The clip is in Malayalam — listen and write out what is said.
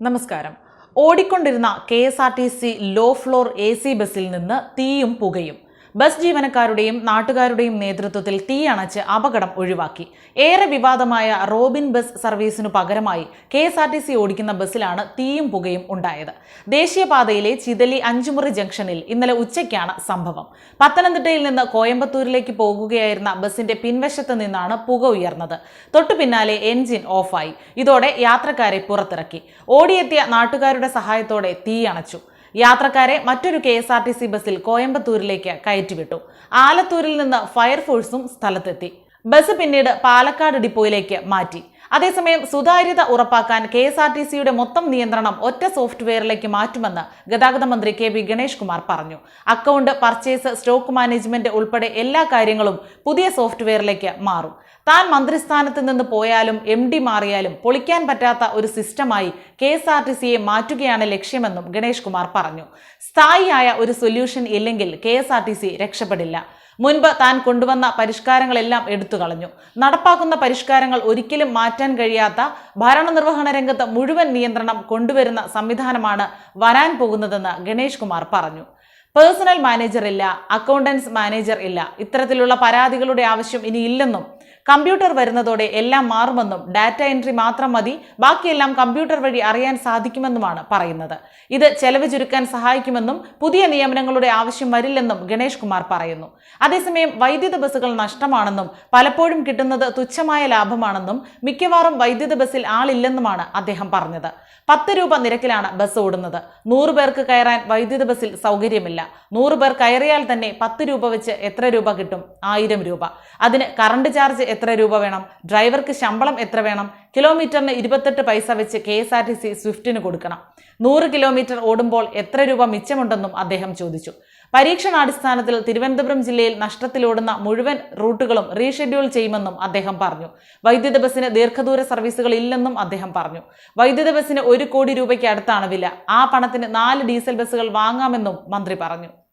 നമസ്കാരം. ഓടിക്കൊണ്ടിരുന്ന K S R T C low floor A C ബസ്സിൽ നിന്ന് തീയും പുകയും. ബസ് ജീവനക്കാരുടെയും നാട്ടുകാരുടെയും നേതൃത്വത്തിൽ തീ അണച്ച് അപകടം ഒഴിവാക്കി. ഏറെ വിവാദമായ റോബിൻ ബസ് സർവീസിനു പകരമായി K S R T C ഓടിക്കുന്ന ബസ്സിലാണ് തീയും പുകയും ഉണ്ടായത്. ദേശീയപാതയിലെ ചിതലി അഞ്ചുമുറി ജംഗ്ഷനിൽ ഇന്നലെ ഉച്ചയ്ക്കാണ് സംഭവം. പത്തനംതിട്ടയിൽ നിന്ന് കോയമ്പത്തൂരിലേക്ക് പോകുകയായിരുന്ന ബസ്സിന്റെ പിൻവശത്ത് നിന്നാണ് പുക ഉയർന്നത്. തൊട്ടു പിന്നാലെ എൻജിൻ ഓഫായി. ഇതോടെ യാത്രക്കാരെ പുറത്തിറക്കി. ഓടിയെത്തിയ നാട്ടുകാരുടെ സഹായത്തോടെ തീ അണച്ചു. യാത്രക്കാരെ മറ്റൊരു K S R T C ബസ്സിൽ കോയമ്പത്തൂരിലേക്ക് കയറ്റിവിട്ടു. ആലത്തൂരിൽ നിന്ന് ഫയർഫോഴ്സും സ്ഥലത്തെത്തി. ബസ് പിന്നീട് പാലക്കാട് ഡിപ്പോയിലേക്ക് മാറ്റി. അതേസമയം സുതാര്യത ഉറപ്പാക്കാൻ കെ എസ് ആർ ടി സിയുടെ മൊത്തം നിയന്ത്രണം ഒറ്റ സോഫ്റ്റ്വെയറിലേക്ക് മാറ്റുമെന്ന് ഗതാഗത മന്ത്രി കെ വി ഗണേഷ് കുമാർ പറഞ്ഞു. അക്കൗണ്ട് പർച്ചേസ് സ്റ്റോക്ക് മാനേജ്മെന്റ് ഉൾപ്പെടെ എല്ലാ കാര്യങ്ങളും പുതിയ സോഫ്റ്റ്വെയറിലേക്ക് മാറും. താൻ മന്ത്രിസ്ഥാനത്ത് നിന്ന് പോയാലും എം ഡി മാറിയാലും പൊളിക്കാൻ പറ്റാത്ത ഒരു സിസ്റ്റമായി കെ എസ് ആർ ടി സിയെ മാറ്റുകയാണ് ലക്ഷ്യമെന്നും ഗണേഷ് കുമാർ പറഞ്ഞു. സ്ഥായിയായ ഒരു സൊല്യൂഷൻ ഇല്ലെങ്കിൽ K S R T C രക്ഷപ്പെടില്ല. മുൻപ് താൻ കൊണ്ടുവന്ന പരിഷ്കാരങ്ങളെല്ലാം എടുത്തു കളഞ്ഞു നടപ്പാക്കുന്ന പരിഷ്കാരങ്ങൾ ഒരിക്കലും മാറ്റാൻ കഴിയാത്ത ഭരണനിർവഹണ രംഗത്ത് മുഴുവൻ നിയന്ത്രണം കൊണ്ടുവരുന്ന സംവിധാനമാണ് വരാൻ പോകുന്നതെന്ന് ഗണേഷ് കുമാർ പറഞ്ഞു. പേഴ്സണൽ മാനേജർ ഇല്ല അക്കൗണ്ടൻസ് മാനേജർ ഇല്ല. ഇത്തരത്തിലുള്ള പരാതികളുടെ ആവശ്യം ഇനി ഇല്ലെന്നും കമ്പ്യൂട്ടർ വരുന്നതോടെ എല്ലാം മാറുമെന്നും ഡാറ്റ എൻട്രി മാത്രം മതി ബാക്കിയെല്ലാം കമ്പ്യൂട്ടർ വഴി അറിയാൻ സാധിക്കുമെന്നുമാണ് പറയുന്നത്. ഇത് ചെലവ് ചുരുക്കാൻ സഹായിക്കുമെന്നും പുതിയ നിയമനങ്ങളുടെ ആവശ്യം വരില്ലെന്നും ഗണേഷ് കുമാർ പറയുന്നു. അതേസമയം വൈദ്യുത ബസ്സുകൾ നഷ്ടമാണെന്നും പലപ്പോഴും കിട്ടുന്നത് തുച്ഛമായ ലാഭമാണെന്നും മിക്കവാറും വൈദ്യുത ബസ്സിൽ ആളില്ലെന്നുമാണ് അദ്ദേഹം പറഞ്ഞത്. പത്ത് രൂപ നിരക്കിലാണ് ബസ് ഓടുന്നത്. നൂറ് പേർക്ക് കയറാൻ വൈദ്യുത ബസ്സിൽ സൗകര്യമില്ല. നൂറ് പേർ കയറിയാൽ തന്നെ പത്ത് രൂപ വെച്ച് എത്ര രൂപ കിട്ടും? ആയിരം രൂപ. അതിന് കറണ്ട് ചാർജ് എത്ര രൂപ വേണം? ഡ്രൈവർക്ക് ശമ്പളം എത്ര വേണം? കിലോമീറ്ററിന് ഇരുപത്തെട്ട് പൈസ വെച്ച് K S R T C സ്വിഫ്റ്റിന് കൊടുക്കണം. നൂറ് കിലോമീറ്റർ ഓടുമ്പോൾ എത്ര രൂപ മിച്ചമുണ്ടെന്നും അദ്ദേഹം ചോദിച്ചു. പരീക്ഷണാടിസ്ഥാനത്തിൽ തിരുവനന്തപുരം ജില്ലയിൽ നഷ്ടത്തിലോടുന്ന മുഴുവൻ റൂട്ടുകളും റീഷെഡ്യൂൾ ചെയ്യുമെന്നും അദ്ദേഹം പറഞ്ഞു. വൈദ്യുത ബസ്സിന് ദീർഘദൂര സർവീസുകൾ ഇല്ലെന്നും അദ്ദേഹം പറഞ്ഞു. വൈദ്യുത ബസ്സിന് ഒരു കോടി രൂപയ്ക്ക് അടുത്താണ് വില. ആ പണത്തിന് നാല് ഡീസൽ ബസ്സുകൾ വാങ്ങാമെന്നും മന്ത്രി പറഞ്ഞു.